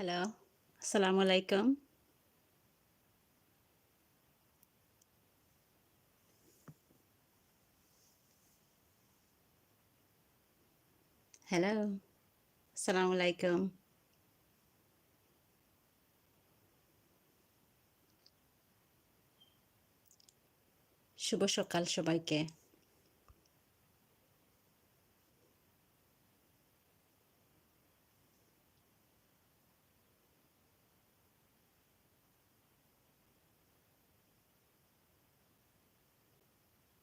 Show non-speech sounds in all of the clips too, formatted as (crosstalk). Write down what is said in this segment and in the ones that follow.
Hello আসসালামু আলাইকুম hello আসসালামু আলাইকুম শুভ সকাল সবাইকে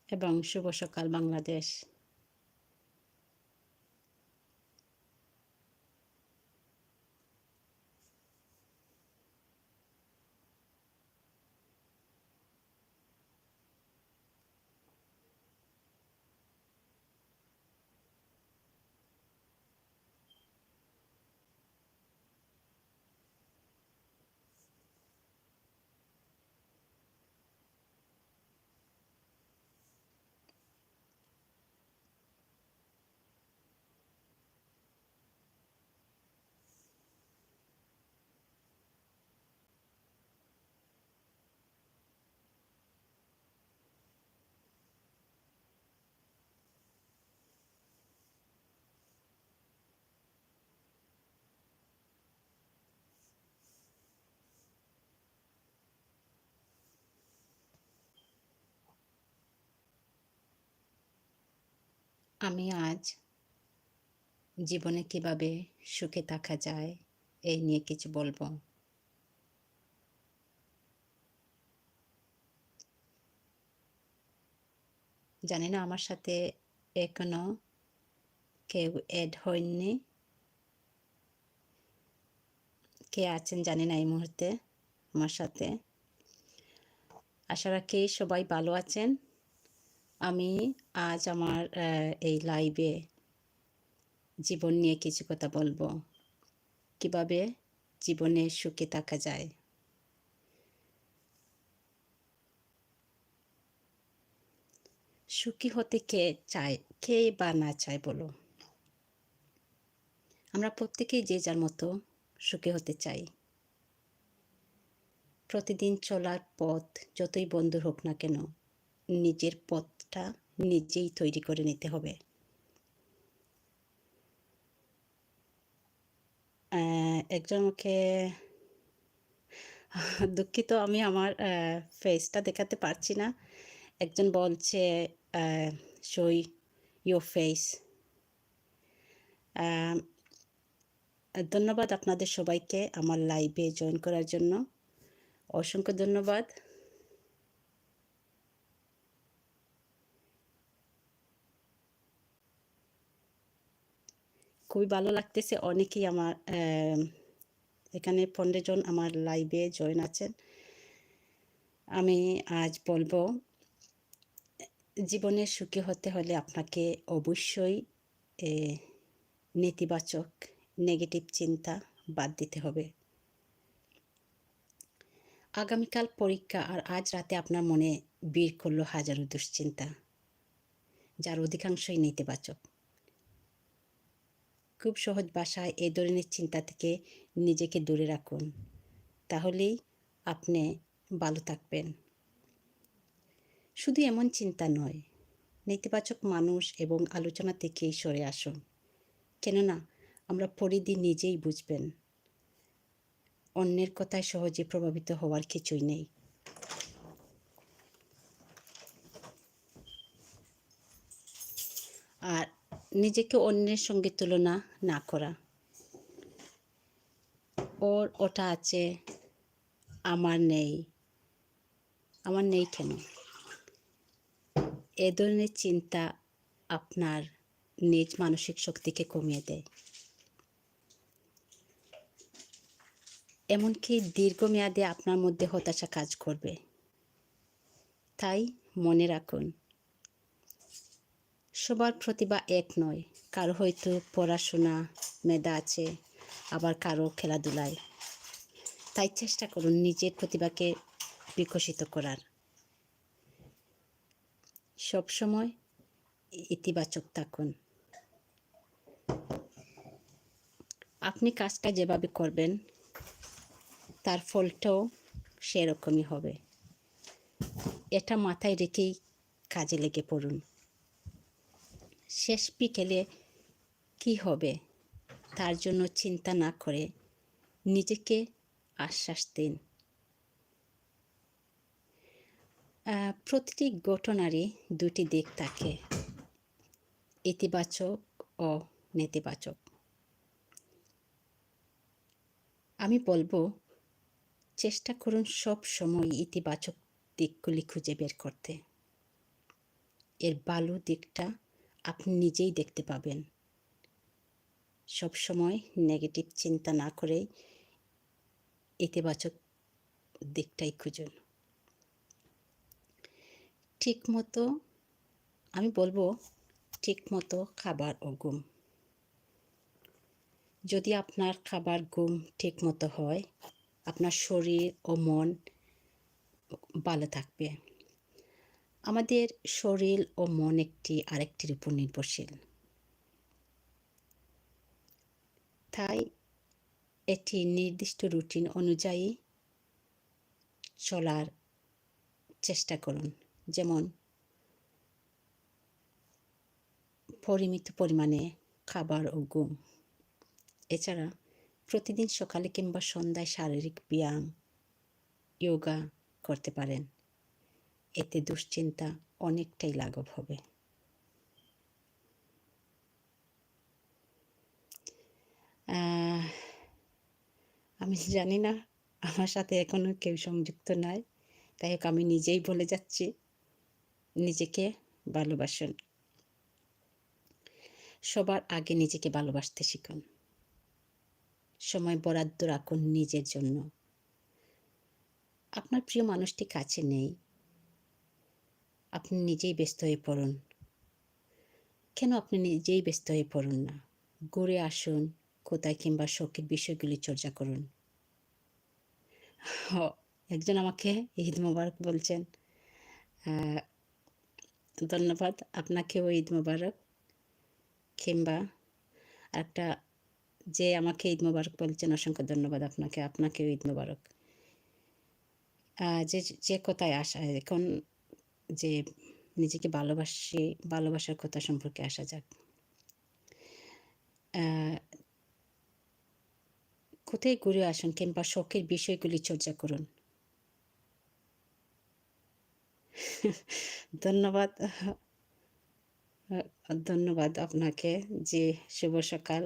এবং শুভ সকাল বাংলাদেশ। আমি আজ জীবনে কীভাবে সুখে থাকা যায়, এই নিয়ে কিছু বলব। জানি না আমার সাথে এখনও কেউ অ্যাড হয়নি। কে আছেন জানি না এই মুহূর্তে আমার সাথে। আশা রাখি সবাই ভালো আছেন। আমি আজ আমার এই লাইভে জীবন নিয়ে কিছু কথা বলব। কীভাবে জীবনে সুখে থাকা যায়? সুখী হতে কে চায়, কে বা না চায় বলো? আমরা প্রত্যেকেই যে যার মতো সুখী হতে চাই। প্রতিদিন চলার পথ যতই বন্ধ হোক না কেন, নিজের পথটা নিজেই তৈরি করে নিতে হবে। একজন আমাকে (laughs) দুঃখিত, আমি আমার ফেসটা দেখাতে পারছি না। একজন বলছে সই ইয়োর ফেস ধন্যবাদ আপনাদের সবাইকে আমার লাইভে জয়েন করার জন্য। অসংখ্য ধন্যবাদ। খুবই ভালো লাগতেছে। অনেকেই আমার এখানে পনেরো জন আমার লাইভে জয়েন আছেন। আমি আজ বলব, জীবনে সুখী হতে হলে আপনাকে অবশ্যই নেতিবাচক নেগেটিভ চিন্তা বাদ দিতে হবে। আগামীকাল পরীক্ষা আর আজ রাতে আপনার মনে বীর করল হাজারো দুশ্চিন্তা, যার অধিকাংশই নেতিবাচক। খুব সহজ ভাষায় এই ধরনের চিন্তা থেকে নিজেকে দূরে রাখুন। তাহলেই আপনি ভালো থাকবেন। শুধু এমন চিন্তা নয়, নেতিবাচক মানুষ এবং আলোচনা থেকেই সরে আসুন। কেননা, আমরা পরিধি নিজেই বুঝবেন। অন্যের কথায় সহজে প্রভাবিত হওয়ার কিছুই নেই আর নিজেকে অন্যের সঙ্গে তুলনা না করা। ওর ওটা আছে, আমার নেই। আমার নেই কেন? এ ধরনের চিন্তা আপনার নিজ মানসিক শক্তিকে কমিয়ে দেয়। এমনকি দীর্ঘমেয়াদে আপনার মধ্যে হতাশা কাজ করবে। তাই মনে রাখুন সবার প্রতিভা এক নয়। কারও হয়তো পড়াশোনা, মেধা আছে, আবার কারও খেলাধুলায়। তাই চেষ্টা করুন নিজের প্রতিভাকে বিকশিত করার। সবসময় ইতিবাচক থাকুন। আপনি কাজটা যেভাবে করবেন, তার ফলটাও সেরকমই হবে। এটা মাথায় রেখেই কাজে লেগে পড়ুন। শেষ বিকেলে কি হবে? তার জন্য চিন্তা না করে নিজেকে আশ্বাস দিন। প্রতিটি ঘটনারই দুটি দিক থাকে, ইতিবাচক ও নেতিবাচক। আমি বলব, চেষ্টা করুন সব সময় ইতিবাচক দিকগুলি খুঁজে বের করতে। এর ভালো দিকটা আপনি নিজেই দেখতে পাবেন। সব সময় নেগেটিভ চিন্তা না করেই ইতিবাচক দিকটাই খুঁজুন। ঠিক মতো আমি বলব ঠিক মতো খাবার ও ঘুম। যদি আপনার খাবার ঘুম ঠিক মতো হয়, আপনার শরীর ও মন ভালো থাকবে। আমাদের শরীর ও মন একটি আরেকটির উপর নির্ভরশীল। তাই এটি নির্দিষ্ট রুটিন অনুযায়ী চলার চেষ্টা করুন। যেমন, পরিমিত পরিমাণে খাবার ও ঘুম। এছাড়া প্রতিদিন সকালে কিংবা সন্ধ্যায় শারীরিক ব্যায়াম, যোগা করতে পারেন। এতে দুশ্চিন্তা অনেকটাই লাঘব হবে। আমি জানি না, আমার সাথে এখনও কেউ সংযুক্ত নাই। তাই হোক, আমি নিজেই বলে যাচ্ছি, নিজেকে ভালোবাসুন। সবার আগে নিজেকে ভালোবাসতে শিখুন। সময় বরাদ্দ রাখুন নিজের জন্য। আপনার প্রিয় মানুষটি কাছে নেই আপনি নিজেই ব্যস্ত হয়ে পড়ুন। কেন আপনি নিজেই ব্যস্ত হয়ে পড়ুন না? ঘুরে আসুন, কোথায় কিংবা শখের বিষয়গুলি চর্চা করুন। একজন আমাকে ঈদ মোবারক বলছেন। ধন্যবাদ, আপনাকেও ঈদ মোবারক। কিংবা একটা যে আমাকে ঈদ মোবারক বলছেন, অসংখ্য ধন্যবাদ আপনাকে, আপনাকেও ঈদ মোবারক। যে যে কোথায় আসা, এখন যে নিজেকে ভালোবাসি, ভালোবাসার কথা সম্পর্কে আসা যাক। কোথায় ঘুরে আসুন কিংবা শখের বিষয়গুলি চর্চা করুন। ধন্যবাদ। ধন্যবাদ আপনাকে যে শুভ সকাল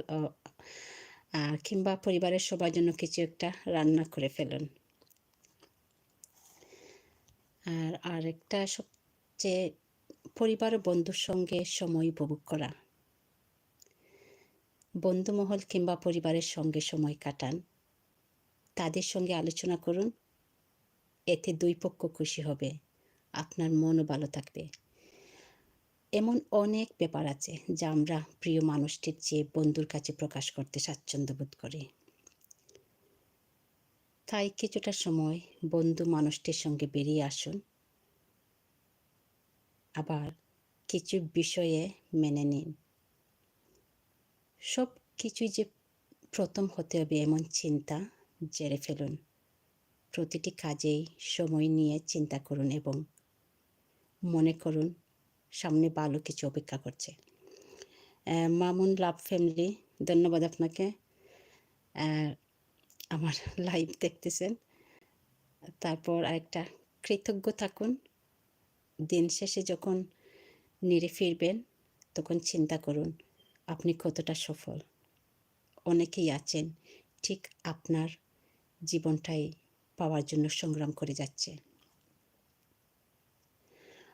কিংবা পরিবারের সবার জন্য কিছু একটা রান্না করে ফেলুন। আর আরেকটা সবচেয়ে পরিবার ও বন্ধুর সঙ্গে সময় উপভোগ করা। বন্ধুমহল কিংবা পরিবারের সঙ্গে সময় কাটান। তাদের সঙ্গে আলোচনা করুন। এতে দুই পক্ষ খুশি হবে। আপনার মনও ভালো থাকবে। এমন অনেক ব্যাপার আছে যা আমরা প্রিয় মানুষটির চেয়ে বন্ধুর কাছে প্রকাশ করতে স্বাচ্ছন্দ্য বোধ করি। তাই কিছুটা সময় বন্ধু মানুষটির সঙ্গে বেরিয়ে আসুন। আবার কিছু বিষয়ে মেনে নিন। সব কিছুই যে প্রথম হতে হবে এমন চিন্তা জেরে ফেলুন। প্রতিটি কাজেই সময় নিয়ে চিন্তা করুন এবং মনে করুন সামনে ভালো কিছু অপেক্ষা করছে। মামুন লাভ ফ্যামিলি, ধন্যবাদ আপনাকে। আমার লাইভ দেখতেছেন। তারপর আরেকটা, কৃতজ্ঞ থাকুন। দিন শেষে যখন নিরে ফিরবেন, তখন চিন্তা করুন, আপনি কতটা সফল। অনেকেই আছেন, ঠিক আপনার জীবনটাই পাওয়ার জন্য সংগ্রাম করে যাচ্ছে।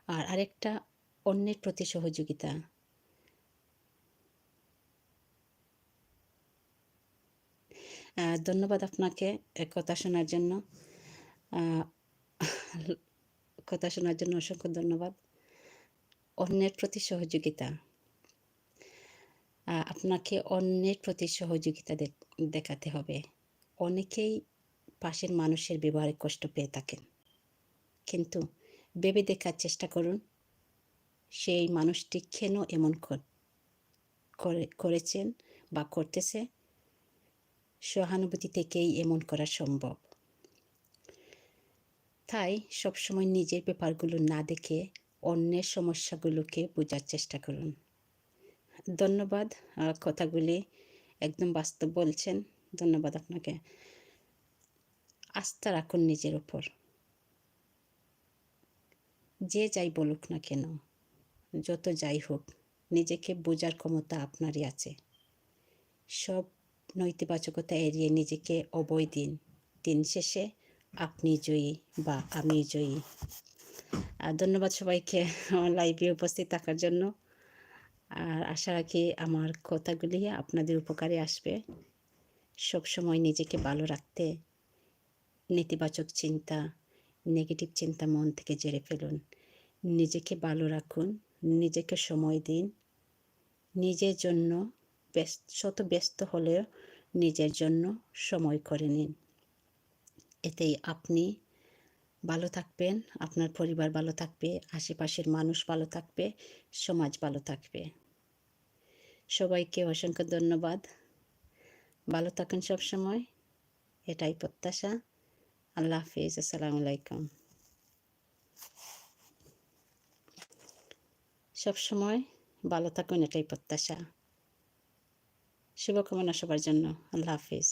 আর আরেকটা অন্যের প্রতি সহযোগিতা ধন্যবাদ আপনাকে কথা শোনার জন্য। কথা শোনার জন্য অসংখ্য ধন্যবাদ। অন্যের প্রতি সহযোগিতা। আপনাকে অন্যের প্রতি সহযোগিতা দেখ- দেখাতে হবে। অনেকেই পাশের মানুষের ব্যবহারে কষ্ট পেয়ে থাকেন। কিন্তু ভেবে দেখার চেষ্টা করুন, সেই মানুষটি কেন এমন কর- করে- করেছেন বা করতেছে? সহানুভূতি থেকেই এমন করা সম্ভব। তাই সবসময় নিজের ব্যাপারগুলো না দেখে অন্যের সমস্যাগুলোকে বোঝার চেষ্টা করুন। ধন্যবাদ কথাগুলি একদম বাস্তব বলছেন। ধন্যবাদ আপনাকে। আস্থা রাখুন নিজের উপর। যে যাই বলুক না কেন, যত যাই হোক, নিজেকে বোঝার ক্ষমতা আপনারই আছে। সব নৈতিবাচকতা এড়িয়ে নিজেকে অবয় দিন। দিন শেষে আপনি জয়ী বা আমি জয়ী। আর ধন্যবাদ সবাইকে আমার লাইভে উপস্থিত থাকার জন্য। আর আশা রাখি আমার কথাগুলি আপনাদের উপকারে আসবে। সব সময় নিজেকে ভালো রাখতে নেতিবাচক চিন্তা নেগেটিভ চিন্তা মন থেকে জেরে ফেলুন। নিজেকে ভালো রাখুন, নিজেকে সময় দিন। নিজের জন্য ব্যস্ত, শত ব্যস্ত হলেও নিজের জন্য সময় করে নিন। এতেই আপনি ভালো থাকবেন, আপনার পরিবার ভালো থাকবে, আশেপাশের মানুষ ভালো থাকবে, সমাজ ভালো থাকবে। সবাইকে অসংখ্য ধন্যবাদ। ভালো থাকুন সব সময় এটাই প্রত্যাশা। আল্লাহ হাফিজ। আসসালামু আলাইকুম। সব সময় ভালো থাকুন, এটাই প্রত্যাশা। শুভকামনা সবার জন্য। আল্লাহ হাফিজ।